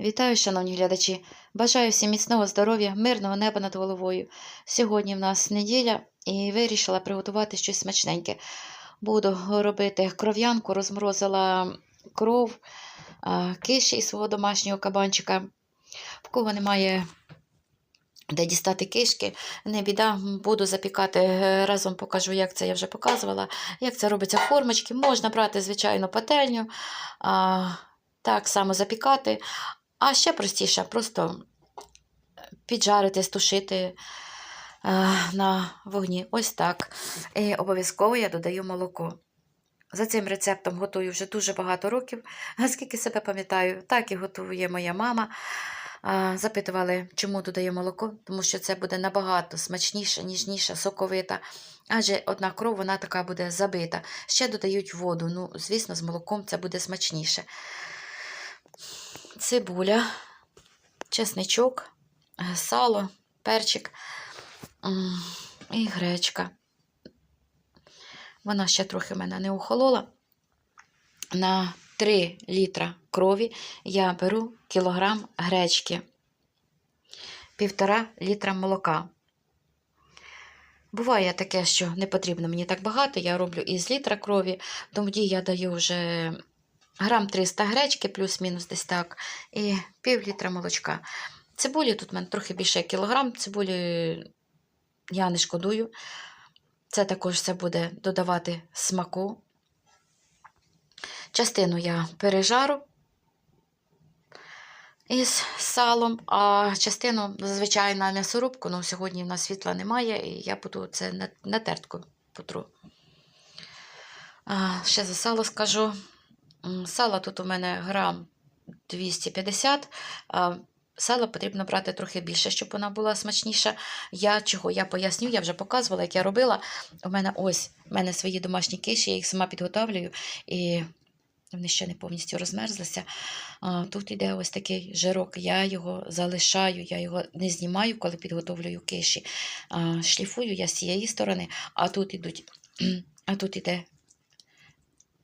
Вітаю, шановні глядачі! Бажаю всім міцного здоров'я, мирного неба над головою. Сьогодні в нас неділя і вирішила приготувати щось смачненьке. Буду робити кров'янку, розморозила кров, киші із свого домашнього кабанчика. В кого немає де дістати кишки, не біда, буду запікати е, разом покажу, як це я вже показувала, як це робиться формочки. Можна брати, звичайно, пательню, так само запікати. А ще простіше, просто піджарити, стушити е, на вогні. Ось так. І обов'язково я додаю молоко. За цим рецептом готую вже дуже багато років. А скільки себе пам'ятаю, так і готує моя мама. Запитували, чому додаю молоко, тому що це буде набагато смачніше, ніжніше, соковита. Адже одна кров, вона така буде забита. Ще додають воду. Ну, звісно, з молоком це буде смачніше. Цибуля, чесничок, е, сало, перчик і гречка. Вона ще трохи в мене не охолола. На 3 літра крові я беру кілограм гречки, півтора літра молока. Буває таке, що не потрібно мені так багато, я роблю із літра крові, тоді я даю вже грам 300 гречки, плюс-мінус десь так, і пів літра молочка. Цибулі тут в мене трохи більше кілограм, цибулі я не шкодую. Це також все буде додавати смаку. Частину я пережару із салом, а частину зазвичай на м'ясорубку, ну сьогодні в нас світла немає, і я буду це на, на тертку потру. А, ще за сало скажу. Сала тут у мене грам 250. А, Сала потрібно брати трохи більше, щоб вона була смачніша. Я чого? Я поясню, я вже показувала, як я робила. У мене ось у мене свої домашні киші, я їх сама підготовлюю, і вони ще не повністю розмерзлися. Тут іде ось такий жирок. Я його залишаю, я його не знімаю, коли підготовлюю киші. Шліфую я з цієї сторони, а тут ідуть, а тут іде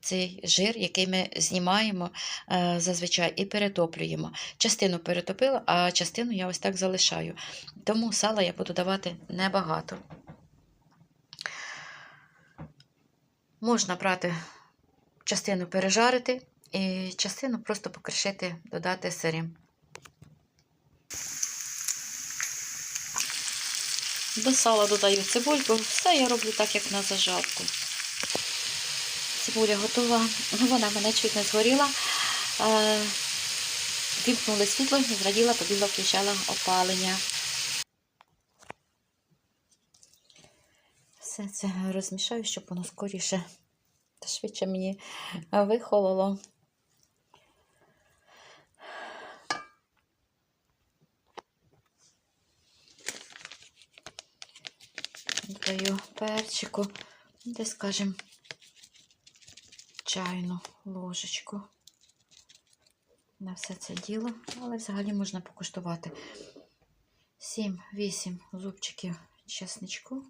цей жир, який ми знімаємо е, зазвичай і перетоплюємо. Частину перетопила, а частину я ось так залишаю. Тому сала я буду давати небагато. Можна брати частину пережарити і частину просто покришити, додати сирим. До сала додаю цибульку. Все я роблю так, як на зажарку. Цибуля готова. Ну, Вона мене чуть не згоріла. Е, Вімкнули світло, зраділа, побігла, включала опалення. Все це розмішаю, щоб воно скоріше та швидше мені вихололо. Даю перчику, де скажем, чайну ложечку на все це діло, але взагалі можна покуштувати 7-8 зубчиків чесничку.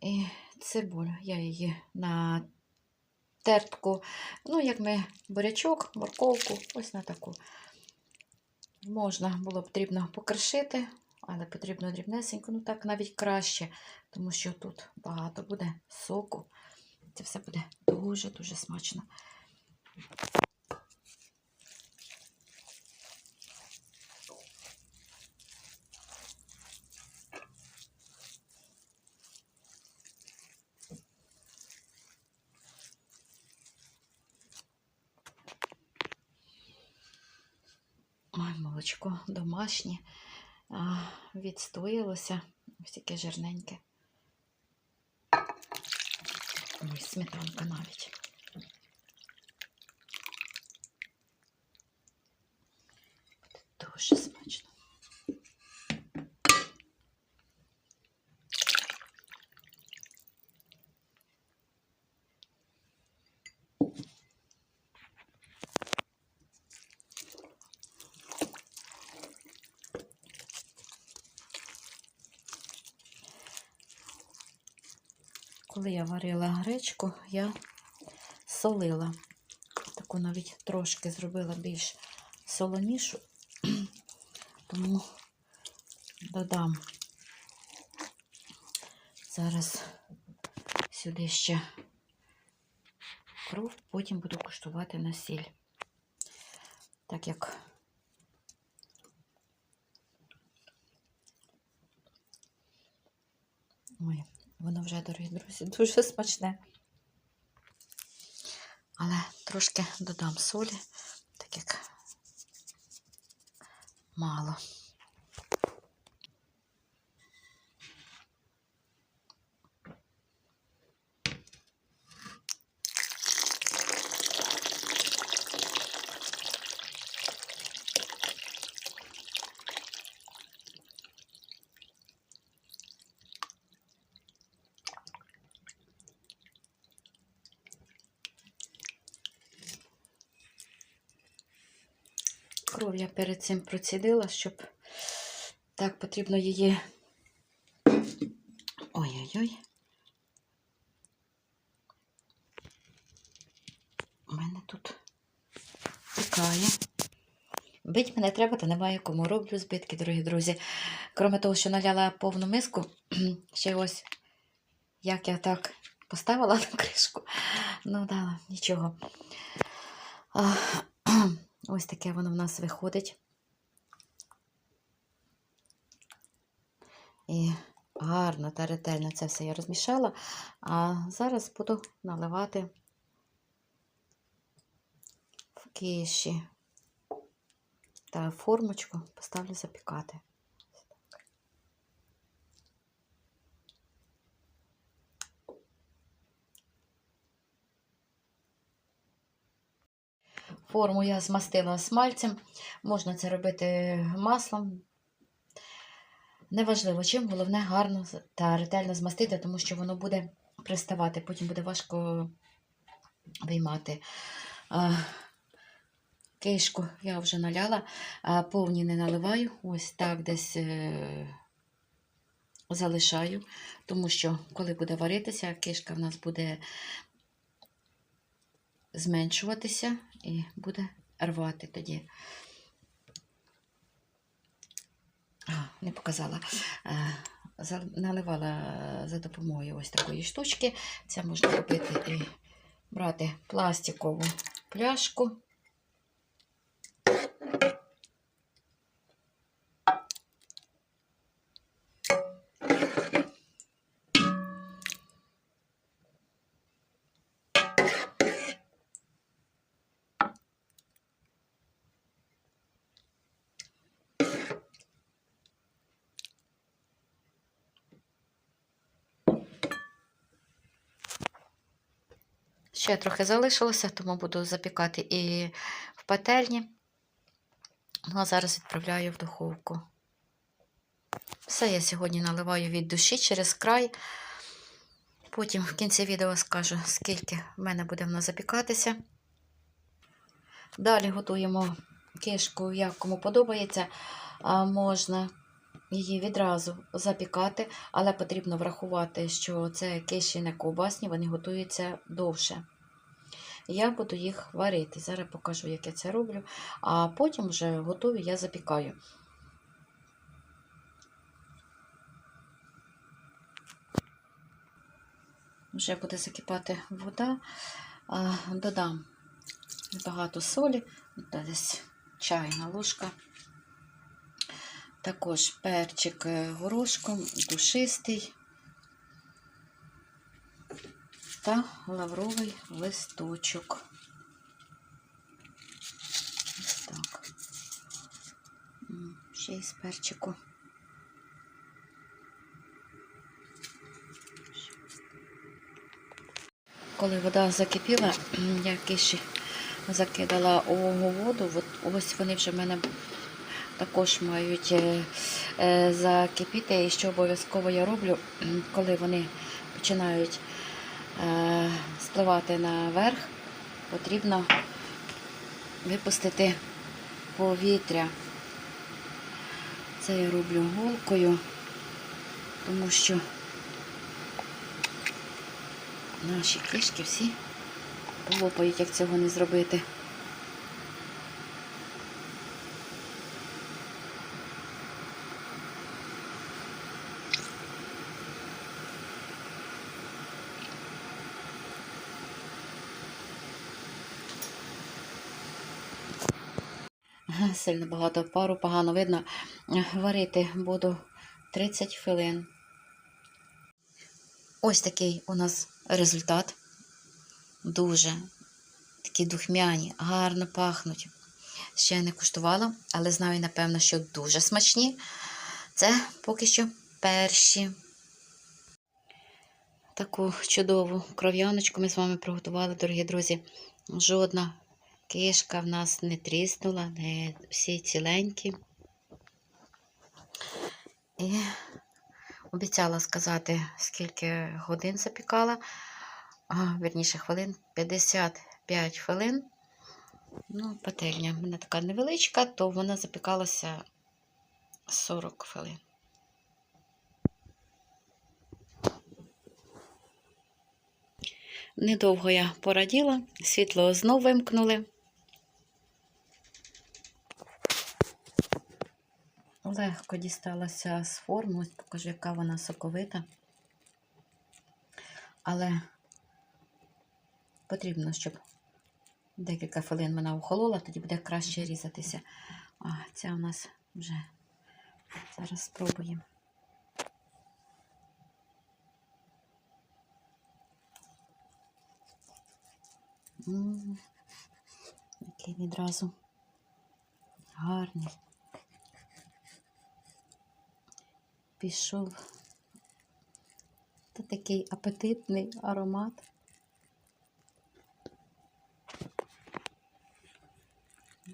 І цибуля. Я її на тертку, ну, як ми бурячок, морковку, ось на таку. Можна було потрібно покришити, але потрібно дрібнесенько, ну так навіть краще, тому що тут багато буде соку. Це все буде дуже-дуже смачно. Ой, молочко домашнє, а, відстоїлося, ось таке жирненьке. Ой, сметанка навіть. Буде дуже смачно. Коли я варила гречку, я солила. кишку навіть трошки зробила більш солонішу, тому додам зараз сюди ще кров, потім буду куштувати на сіль. Так як Ой, воно вже, дорогі друзі, дуже смачне. Але трошки додам солі, так як мало. Кров я перед цим процідила, щоб так потрібно її. Ой-ой-ой. У мене тут тікає. Бить мене треба, та немає кому. Роблю збитки, дорогі друзі. Кроме того, що наляла повну миску, ще ось як я так поставила на кришку. Ну, да, нічого. А, Ось таке воно в нас виходить. І гарно та ретельно це все я розмішала. А зараз буду наливати в киші та формочку поставлю запікати. Форму я змастила смальцем. Можна це робити маслом. Неважливо чим, головне гарно та ретельно змастити, тому що воно буде приставати, потім буде важко виймати. Кишку я вже наляла, а повні не наливаю. Ось так десь е, залишаю, тому що, коли буде варитися, кишка в нас буде зменшуватися і буде рвати тоді. А, не показала. Е, Наливала за допомогою ось такої штучки. Це можна купити і брати пластикову пляшку. Ще трохи залишилося, тому буду запікати і в пательні. Ну, а зараз відправляю в духовку. Все я сьогодні наливаю від душі через край. Потім в кінці відео скажу, скільки в мене буде вона запікатися. Далі готуємо кишку, як кому подобається. А можна її відразу запікати, але потрібно врахувати, що це киші не ковбасні, вони готуються довше. Я буду їх варити. Зараз покажу, як я це роблю, а потім вже готові я запікаю. Вже буде закипати вода, додам багато солі, десь чайна ложка. Також перчик горошком, душистий та лавровий листочок. Ось так. Ще із перчику. Коли вода закипіла, я киші закидала у воду. Ось вони вже в мене також мають е, е, закипіти. І що обов'язково я роблю, коли вони починають спливати наверх, потрібно випустити повітря. Це я роблю голкою, тому що наші кишки всі полопають, як цього не зробити. Сильно багато пару, погано видно. Варити буду 30 хвилин. Ось такий у нас результат. Дуже такі духмяні, гарно пахнуть. Ще не куштувала, але знаю, напевно, що дуже смачні. Це поки що перші. Таку чудову кров'яночку ми з вами приготували, дорогі друзі. Жодна кишка в нас не тріснула, не всі ціленькі. І обіцяла сказати, скільки годин запікала. Верніше, хвилин 55 хвилин. Ну, пательня в мене така невеличка, то вона запікалася 40 хвилин. Недовго я пораділа, світло знов вимкнули. Легко дісталася з форми, ось покажу, яка вона соковита. Але потрібно, щоб декілька хвилин вона охолола, тоді буде краще різатися. А ця у нас вже зараз спробуємо. Який відразу гарний. Пішов. Та такий апетитний аромат.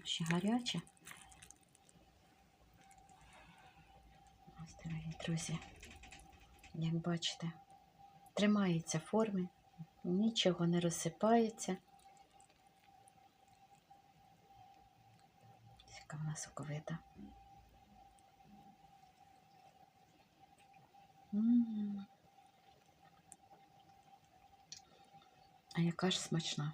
Ще гаряче. Ось, дорогі друзі, як бачите, тримається форми, нічого не розсипається. Яка вона соковита. А яка ж смачна.